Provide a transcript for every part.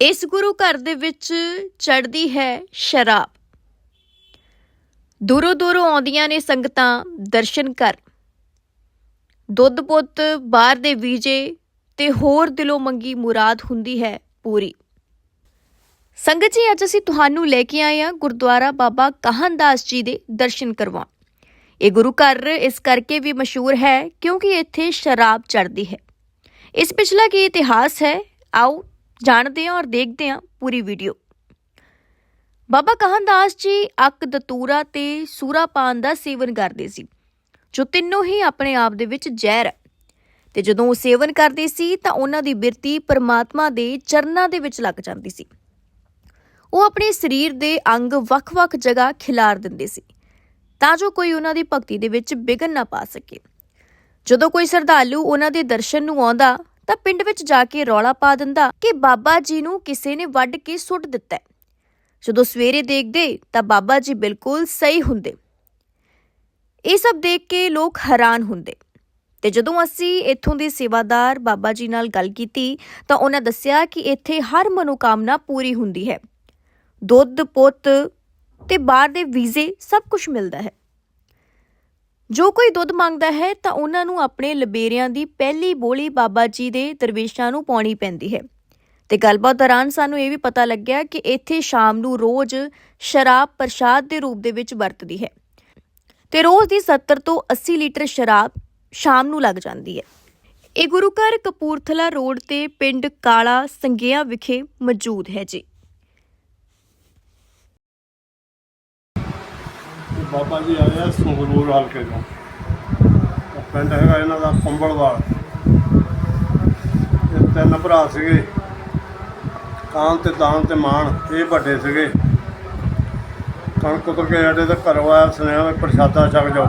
ਇਸ ਗੁਰੂ ਘਰ ਦੇ ਵਿੱਚ ਚੜਦੀ ਹੈ ਸ਼ਰਾਬ। ਦੂਰੋਂ ਦੂਰੋਂ ਆਉਂਦੀਆਂ ਨੇ ਸੰਗਤਾਂ ਦਰਸ਼ਨ ਕਰ। ਦੁੱਧ ਪੁੱਤ ਬਾਹਰ ਦੇ ਵੀਜੇ ਤੇ ਹੋਰ ਦਿਲੋਂ ਮੰਗੀ ਮੁਰਾਦ ਹੁੰਦੀ ਹੈ ਪੂਰੀ। ਸੰਗਤ ਜੀ, ਅੱਜ ਅਸੀਂ ਤੁਹਾਨੂੰ ਲੈ ਕੇ ਆਏ ਹਾਂ ਗੁਰਦੁਆਰਾ ਬਾਬਾ ਕਾਹਨਦਾਸ ਜੀ ਦੇ ਦਰਸ਼ਨ ਕਰਵਾਉਣ। ਇਹ ਗੁਰੂ ਘਰ ਇਸ ਕਰਕੇ ਵੀ ਮਸ਼ਹੂਰ ਹੈ ਕਿਉਂਕਿ ਇੱਥੇ ਸ਼ਰਾਬ ਚੜ੍ਹਦੀ ਹੈ। ਇਸ ਪਿਛਲਾ ਕੀ ਇਤਿਹਾਸ ਹੈ? ਆਓ ਜਾਣਦੇ ਹਾਂ ਔਰ ਦੇਖਦੇ ਹਾਂ ਪੂਰੀ ਵੀਡੀਓ ਬਾਬਾ ਕਾਹਨਦਾਸ ਜੀ ਅੱਕ ਦਤੂਰਾ ਤੇ ਸੂਰਾਪਾਨ ਦਾ ਸੇਵਨ ਕਰਦੇ ਸੀ, ਜੋ ਤਿੰਨੋਂ ਹੀ ਆਪਣੇ ਆਪ ਦੇ ਵਿੱਚ ਜ਼ਹਿਰ ਹੈ। ਤੇ ਜਦੋਂ ਉਹ ਸੇਵਨ ਕਰਦੇ ਸੀ, ਤਾਂ ਉਹਨਾਂ ਦੀ ਬਿਰਤੀ ਪਰਮਾਤਮਾ ਦੇ ਚਰਨਾਂ ਦੇ ਵਿੱਚ ਲੱਗ ਜਾਂਦੀ ਸੀ। ਉਹ ਆਪਣੇ ਸਰੀਰ ਦੇ ਅੰਗ ਵੱਖ-ਵੱਖ ਜਗ੍ਹਾ ਖਿਲਾਰ ਦਿੰਦੇ ਸੀ, ਤਾਂ ਜੋ ਕੋਈ ਉਹਨਾਂ ਦੀ ਭਗਤੀ ਦੇ ਵਿੱਚ ਵਿਘਨ ਨਾ ਪਾ ਸਕੇ। ਜਦੋਂ ਕੋਈ ਸਰਧਾਲੂ ਉਹਨਾਂ ਦੇ ਦਰਸ਼ਨ ਨੂੰ ਆਉਂਦਾ ਤਾਂ ਪਿੰਡ ਵਿੱਚ ਜਾ ਕੇ ਰੌਲਾ ਪਾ ਦਿੰਦਾ ਕਿ ਬਾਬਾ ਜੀ ਨੂੰ ਕਿਸੇ ਨੇ ਵੱਢ ਕੇ ਸੁੱਟ ਦਿੱਤਾ ਜਦੋਂ ਸਵੇਰੇ ਦੇਖਦੇ ਤਾਂ ਬਾਬਾ ਜੀ ਬਿਲਕੁਲ ਸਹੀ ਹੁੰਦੇ। ਇਹ ਸਭ ਦੇਖ ਕੇ ਲੋਕ ਹੈਰਾਨ ਹੁੰਦੇ। ਤੇ ਜਦੋਂ ਅਸੀਂ ਇੱਥੋਂ ਦੇ ਸੇਵਾਦਾਰ ਬਾਬਾ ਜੀ ਨਾਲ ਗੱਲ ਕੀਤੀ ਤਾਂ ਉਹਨਾਂ ਦੱਸਿਆ ਕਿ ਇੱਥੇ ਹਰ ਮਨੋਕਾਮਨਾ ਪੂਰੀ ਹੁੰਦੀ ਹੈ। ਦੁੱਧ, ਪੁੱਤ ਤੇ ਬਾਹਰ ਦੇ ਵੀਜ਼ੇ ਸਭ ਕੁਝ ਮਿਲਦਾ ਹੈ। ਜੋ ਕੋਈ ਦੁੱਧ ਮੰਗਦਾ ਹੈ, ਤਾਂ ਉਹਨਾਂ ਨੂੰ ਆਪਣੇ ਲਬੇਰਿਆਂ ਦੀ ਪਹਿਲੀ ਬੋਲੀ ਬਾਬਾ ਜੀ ਦੇ ਦਰਵੇਸ਼ਾਂ ਨੂੰ ਪਾਉਣੀ ਪੈਂਦੀ ਹੈ। ਤੇ ਗੱਲਬਾਤ ਦੌਰਾਨ ਸਾਨੂੰ ਇਹ ਵੀ ਪਤਾ ਲੱਗਿਆ ਕਿ ਇੱਥੇ ਸ਼ਾਮ ਨੂੰ ਰੋਜ਼ ਸ਼ਰਾਬ ਪ੍ਰਸ਼ਾਦ ਦੇ ਰੂਪ ਦੇ ਵਿੱਚ ਵਰਤਦੀ ਹੈ। ਤੇ ਰੋਜ਼ ਦੀ 70 ਤੋਂ 80 ਲੀਟਰ ਸ਼ਰਾਬ ਸ਼ਾਮ ਨੂੰ ਲੱਗ ਜਾਂਦੀ ਹੈ। ਇਹ ਗੁਰੂ ਘਰ ਕਪੂਰਥਲਾ ਰੋਡ ਤੇ ਪਿੰਡ ਕਾਲਾ ਸੰਗਿਆ ਵਿਖੇ ਮੌਜੂਦ ਹੈ ਜੀ। ਬਾਬਾ ਜੀ ਆਏ ਆ ਸੰਗਰੂਰ ਹਲਕੇ ਤੋਂ ਪਿੰਡ ਹੈਗਾ ਇਹਨਾਂ ਦਾ ਕੰਬਲਵਾਲ ਇਹ ਤਿੰਨ ਭਰਾ ਸੀਗੇ। ਕਾਨ ਤੇ ਦਾਨ ਤੇ ਮਾਣ ਇਹ ਵੱਡੇ ਸੀਗੇ। ਕਣਕ ਉਤਰ ਕੇ ਸਾਡੇ ਤੇ ਘਰੋਂ ਆਇਆ, ਸੁਨੇਹਾ ਪ੍ਰਸ਼ਾਦਾ ਛਕ ਜਾਓ।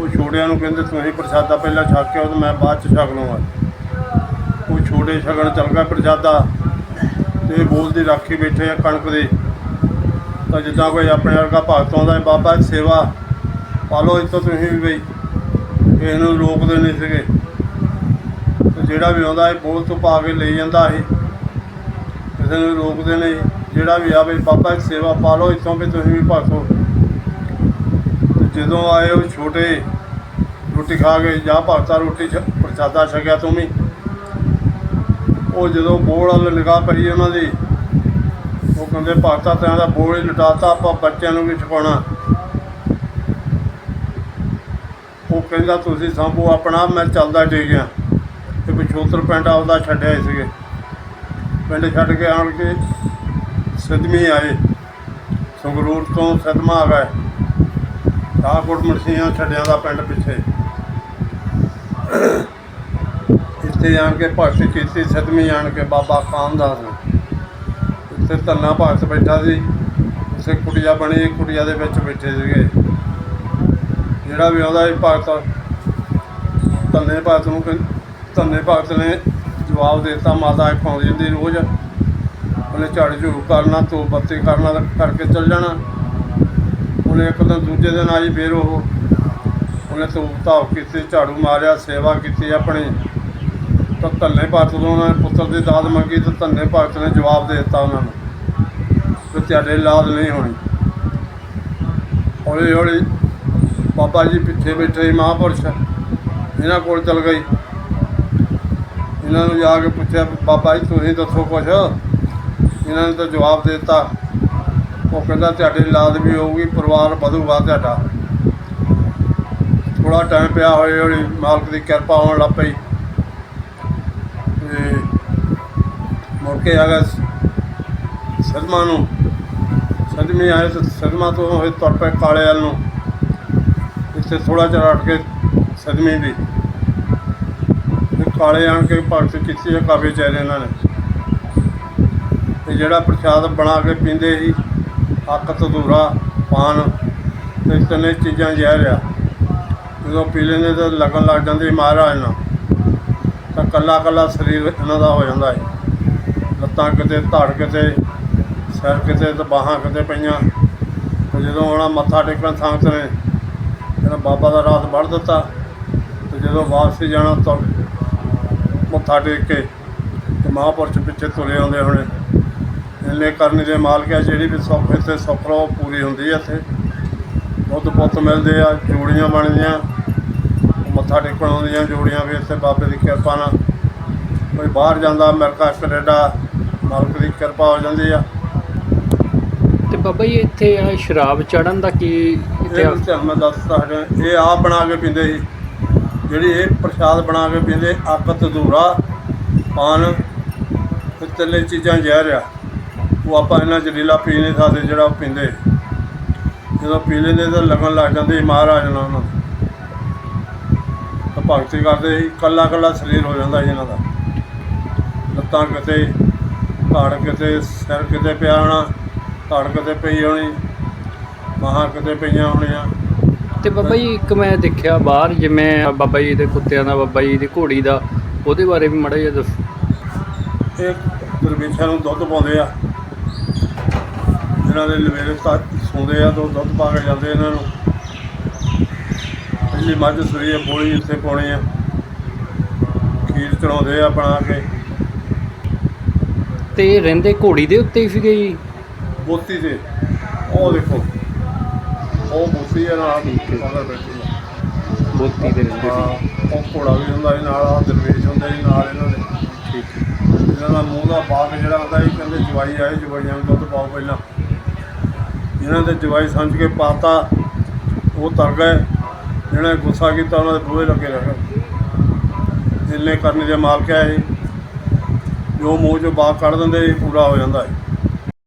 ਉਹ ਛੋਟਿਆਂ ਨੂੰ ਕਹਿੰਦੇ, ਤੁਸੀਂ ਪ੍ਰਸ਼ਾਦਾ ਪਹਿਲਾਂ ਛਕ ਕੇ ਆਓ ਤੇ ਮੈਂ ਬਾਅਦ ਚ ਛਕ ਲਵਾਂਗਾ ਉਹ ਛੋਟੇ ਛਕਣ ਚੱਲ ਗਿਆ ਪ੍ਰਸ਼ਾਦਾ। ਤੇ ਇਹ ਬੋਲਦੀ ਰਾਖੀ ਬੈਠੇ ਆ ਕਣਕ ਦੇ। ਤਾਂ ਜਿੱਦਾਂ ਕੋਈ ਆਪਣੇ ਵਰਗਾ ਭਗਤ ਆਉਂਦਾ ਬਾਬਾ ਦੀ ਸੇਵਾ ਪਾ ਲਓ, ਇੱਥੋਂ ਤੁਸੀਂ ਵੀ ਬਈ, ਕਿਸੇ ਨੂੰ ਰੋਕਦੇ ਨਹੀਂ ਸੀਗੇ। ਤੇ ਜਿਹੜਾ ਵੀ ਆਉਂਦਾ ਇਹ ਬੋਲ ਤੋਂ ਪਾ ਕੇ ਲਈ ਜਾਂਦਾ ਸੀ ਕਿਸੇ ਨੂੰ ਰੋਕਦੇ ਨਹੀਂ। ਜਿਹੜਾ ਵੀ ਆਵੇ, ਬਾਬਾ ਦੀ ਸੇਵਾ ਪਾ ਲਓ, ਇੱਥੋਂ ਵੀ ਤੁਸੀਂ ਵੀ ਭਗਤੋ ਤੇ ਜਦੋਂ ਆਏ ਉਹ ਛੋਟੇ ਰੋਟੀ ਖਾ ਕੇ, ਜਾਂ ਭਗਤਾ ਰੋਟੀ ਛ- ਪ੍ਰਸ਼ਾਦਾ ਛਕਿਆ ਤੂੰ ਵੀ। ਉਹ ਜਦੋਂ ਬੋਲ ਵਾਲੇ ਨਿਗਾਹ ਪਈ ਉਹਨਾਂ ਦੀ ਉਹ ਕਹਿੰਦੇ ਭਗਤਾ ਤੈਨਾਂ ਦਾ ਬੋਲ ਹੀ ਲਟਾਤਾ ਆਪਾਂ ਬੱਚਿਆਂ ਨੂੰ ਵੀ ਛਕਾਉਣਾ ਉਹ ਕਹਿੰਦਾ, ਤੁਸੀਂ ਸੰਭੋ ਆਪਣਾ, ਮੈਂ ਚੱਲਦਾ ਠੀਕ ਆ ਤੇ ਪਿਛੋਤਰ ਪਿੰਡ ਆਪਦਾ ਛੱਡਿਆ ਸੀਗੇ। ਪਿੰਡ ਛੱਡ ਕੇ ਆਣ ਕੇ ਸਦਮੀ ਆਏ। ਸੰਗਰੂਰ ਤੋਂ ਸਦਮਾ ਆ ਗਏ। ਕਾਕੋਟ ਮਰਸੀਆਂ ਛੱਡਿਆਂ ਦਾ ਪਿੰਡ ਪਿੱਛੇ। ਇੱਥੇ ਆਣ ਕੇ ਭਗਤੀ ਕੀਤੀ, ਸਦਮੀ ਆਣ ਕੇ ਬਾਬਾ ਕਾਮਦਾਸ ਨੇ। ਇੱਥੇ ਧੰਨਾ ਭਗਤ ਬੈਠਾ ਸੀ। ਉਸੇ ਕੁਟੀਆ ਬਣੀ, ਕੁਟੀਆ ਦੇ ਵਿੱਚ ਬੈਠੇ ਸੀਗੇ। ਜਿਹੜਾ ਵੀ ਆਉਂਦਾ ਸੀ ਭਗਤ ਧੰਨੇ ਭਗਤ ਨੂੰ ਕਹਿੰ- ਧੰਨੇ ਭਗਤ ਨੇ ਜਵਾਬ ਦਿੱਤਾ, ਮਾਤਾ ਇੱਕ ਆਉਂਦੀ ਹੁੰਦੀ ਰੋਜ਼। ਉਹਨੇ ਝਾੜ ਝੂੜ ਕਰਨਾ, ਧੂਪ ਬੱਤੀ ਕਰਨਾ, ਕਰਕੇ ਚੱਲ ਜਾਣਾ। ਉਹਨੇ ਇੱਕ ਦਿਨ ਦੂਜੇ ਦਿਨ ਆਈ, ਫੇਰ ਉਹ, ਉਹਨੇ ਧੂਪ ਧਾਪ ਕੀਤੀ, ਝਾੜੂ ਮਾਰਿਆ, ਸੇਵਾ ਕੀਤੀ ਆਪਣੀ। ਤਾਂ ਧੰਨੇ ਭਗਤ ਤੋਂ ਉਹਨਾਂ ਨੇ ਪੁੱਤਰ ਦੀ ਦਾਤ ਮੰਗੀ ਤਾਂ ਧੰਨੇ ਭਗਤ ਨੇ ਜਵਾਬ ਦੇ ਦਿੱਤਾ ਉਹਨਾਂ ਨੂੰ ਕਿ ਤੁਹਾਡੇ ਲਾਦ ਨਹੀਂ ਹੋਣੀ। ਹੌਲੀ ਹੌਲੀ ਬਾਬਾ ਜੀ ਪਿੱਛੇ ਬੈਠੇ ਸੀ ਮਹਾਂਪੁਰਸ਼। ਇਹਨਾਂ ਕੋਲ ਚਲ ਗਈ। ਇਹਨਾਂ ਨੂੰ ਜਾ ਕੇ ਪੁੱਛਿਆ, ਬਾਬਾ ਜੀ, ਤੁਸੀਂ ਦੱਸੋ ਕੁਛ? ਇਹਨਾਂ ਨੇ ਤਾਂ ਜਵਾਬ ਦੇ ਦਿੱਤਾ। ਉਹ ਕਹਿੰਦਾ, ਤੁਹਾਡੇ ਲਾਦ ਵੀ ਹੋਊਗੀ, ਪਰਿਵਾਰ ਵਧੂਗਾ ਤੁਹਾਡਾ। ਥੋੜਾ ਟਾਈਮ ਪਿਆ, ਹੌਲੀ ਹੌਲੀ ਮਾਲਕ ਦੀ ਕਿਰਪਾ ਹੋਣ ਲੱਗ ਪਈ। ਮੁੜ ਕੇ ਆ ਗਿਆ ਸਦਮਾ ਨੂੰ। ਸਦਮੇ ਆਏ ਤੇ ਸਦਮਾ ਤੋਂ ਤੁਰ ਪਏ ਕਾਲੇ ਵੱਲ ਨੂੰ। ਇੱਥੇ ਥੋੜਾ ਜਿਹਾ ਹਟ ਕੇ ਸਦਮੇ ਦੀ। ਕਾਲੇ ਆਣ ਕੇ ਭਗਤ ਕੀਤੀ ਹੈ ਕਾਫੀ ਚਿਹਰੇ ਇਹਨਾਂ ਨੇ। ਤੇ ਜਿਹੜਾ ਪ੍ਰਸ਼ਾਦ ਬਣਾ ਕੇ ਪੀਂਦੇ ਸੀ ਅੱਕ ਤਦੂਰਾ ਪਾਨ, ਤੇ ਤਿੰਨੇ ਚੀਜ਼ਾਂ ਜ਼ਹਿਰ ਆ। ਜਦੋਂ ਪੀ ਲੈਂਦੇ ਤਾਂ ਲੱਗਣ ਲੱਗ ਜਾਂਦੇ ਮਹਾਰਾਜ ਨਾਲ। ਤਾਂ ਕੱਲਾ ਕੱਲਾ ਸਰੀਰ ਇਹਨਾਂ ਦਾ ਹੋ ਜਾਂਦਾ ਹੈ ਲੱਤਾਂ ਕਿਤੇ, ਧੜ ਕਿਤੇ, ਸਿਰ ਕਿਤੇ ਤੇ ਬਾਹਾਂ ਕਿਤੇ ਪਈਆਂ। ਤੇ ਜਦੋਂ ਆਉਣਾ ਮੱਥਾ ਟੇਕਣ ਥਾਂ 'ਤੇ ਇਹਨਾਂ ਬਾਬਾ ਦਾ ਰਾਤ ਵੜ ਦਿੱਤਾ, ਤੇ ਜਦੋਂ ਵਾਪਸ ਜਾਣਾ ਤਾਂ ਮੱਥਾ ਟੇਕ ਕੇ ਤੇ ਮਹਾਂਪੁਰਸ਼ ਪਿੱਛੇ ਤੁਰੇ ਆਉਂਦੇ ਹੋਣੇ। ਇਹਨੇ ਕਰਨੀ ਦੇ ਮਾਲਕ ਹੈ ਜਿਹੜੀ ਵੀ ਸੁੱਖ ਇੱਥੇ ਸੁੱਖ ਰੋ ਪੂਰੀ ਹੁੰਦੀ ਹੈ ਇੱਥੇ। ਦੁੱਧ ਪੁੱਤ ਮਿਲਦੇ ਆ, ਜੋੜੀਆਂ ਬਣਦੀਆਂ। ਮੱਥਾ ਟੇਕਣ ਆਉਂਦੀਆਂ ਜੋੜੀਆਂ ਵੀ ਇੱਥੇ ਬਾਬੇ ਦੀ ਕਿਰਪਾ ਨਾਲ। ਕੋਈ ਬਾਹਰ ਜਾਂਦਾ, ਅਮਰੀਕਾ, ਕੈਨੇਡਾ ਮਾਲਕ ਦੀ ਕਿਰਪਾ ਹੋ ਜਾਂਦੀ ਆ। ਤੇ ਬਾਬਾ ਜੀ ਇੱਥੇ ਆ ਸ਼ਰਾਬ ਚੜਨ ਦਾ ਕੀ ਇਤਿਹਾਸ? ਮੈਂ ਦੱਸਦਾ ਹਾਂ ਇਹ ਆਪ ਬਣਾ ਕੇ ਪੀਂਦੇ ਸੀ। ਜਿਹੜੀ ਇਹ ਪ੍ਰਸ਼ਾਦ ਬਣਾ ਕੇ ਪੀਂਦੇ ਅੱਕ ਤਦੂਰਾ ਪਾਨ ਤੇ ਤਿੰਨੇ ਚੀਜ਼ਾਂ ਜ਼ਹਿਰ ਆ। ਉਹ ਆਪਾਂ ਇਹਨਾਂ ਜਲੀਲਾ ਪੀ ਨਹੀਂ ਸਕਦੇ ਜਿਹੜਾ ਉਹ ਪੀਂਦੇ। ਜਦੋਂ ਪੀ ਲੈਂਦੇ ਤਾਂ ਲੱਗਣ ਲੱਗ ਜਾਂਦੇ ਮਹਾਰਾਜ ਨਾਲ ਉਹਨਾਂ ਨੂੰ। ਭਗਤੀ ਕਰਦੇ ਸੀ ਕੱਲਾ ਕੱਲਾ ਸਰੀਰ ਹੋ ਜਾਂਦਾ ਇਹਨਾਂ ਦਾ। ਲੱਤਾਂ ਕਿਤੇ ਧੜ ਕਿਤੇ ਸਿਰ ਕਿਤੇ ਪਿਆ ਹੋਣਾ ਧੜ ਕਿਤੇ ਪਈ ਹੋਣੀ ਬਾਹਾਂ ਕਿਤੇ ਪਈਆਂ ਹੋਣੀਆਂ। ਤੇ ਬਾਬਾ ਜੀ ਇੱਕ ਮੈਂ ਦੇਖਿਆ ਬਾਹਰ ਜਿਵੇਂ ਬਾਬਾ ਜੀ ਦੇ ਕੁੱਤਿਆਂ ਦਾ ਬਾਬਾ ਜੀ ਦੀ ਘੋੜੀ ਦਾ ਉਹਦੇ ਬਾਰੇ ਵੀ ਮੜਾ ਜਿਹਾ ਦੱਸੋ। ਇਹ ਦਰਵੇਸ਼ਾਂ ਨੂੰ ਦੁੱਧ ਪਾਉਂਦੇ ਆ। ਇਹਨਾਂ ਦੇ ਲਵੇਰੇ ਤਾਂ ਸੌਂਦੇ ਆ ਤੋਂ ਦੁੱਧ ਪਾ ਕੇ ਜਾਂਦੇ ਇਹਨਾਂ ਨੂੰ। ਪਹਿਲੀ ਮੱਝ ਸੂਈ ਆ ਬੋਲੀ ਇੱਥੇ ਪਾਉਣੀ ਆ। ਖੀਰ ਚੜਾਉਂਦੇ ਆ ਬਣਾ ਕੇ। ਤੇ ਰਹਿੰਦੇ ਘੋੜੀ ਦੇ ਉੱਤੇ ਹੀ ਸੀਗੇ ਜੀ। ਬੋਤੀ ਤੇ ਉਹ ਦੇਖੋ। ਉਹ ਬੋਤੀ ਆ ਨਾਲ। ਮਗਰ ਬੈਠੀ ਆ। ਬੋਤੀ ਦੇ ਰਹਿੰਦੇ ਹਾਂ, ਸੀ ਉਹ ਘੋੜਾ ਵੀ ਹੁੰਦਾ ਸੀ ਨਾਲ ਆ ਦਰਵੇਸ਼ ਹੁੰਦੇ ਸੀ ਨਾਲ ਇਹਨਾਂ ਦੇ। ਠੀਕ ਹੈ। ਇਹਨਾਂ ਦਾ ਮੂੰਹ ਦਾ ਬਾਗ ਜਿਹੜਾ ਹੁੰਦਾ ਸੀ ਕਹਿੰਦੇ ਜਵਾਈ ਆਏ ਜਵਾਈਆਂ ਨੂੰ ਦੁੱਧ ਪਾਓ ਪਹਿਲਾਂ। ਇਹਨਾਂ ਦੇ ਜਵਾਈ ਸਮਝ ਕੇ ਪਾਤਾ। ਉਹ ਤਰ ਗਏ। ਜਿਹਨੇ ਗੁੱਸਾ ਕੀਤਾ ਉਹਨਾਂ ਦੇ ਬੂਹੇ ਲੱਗੇ ਰਹੇ ਇੰਨੇ ਕਰਨੇ ਦੇ ਮਾਲਕ ਆ ਇਹ ਜੋ ਮੂੰਹ ਚੋਂ ਬਾਗ ਕੱਢ ਦਿੰਦੇ ਪੂਰਾ ਹੋ ਜਾਂਦਾ ਹੈ।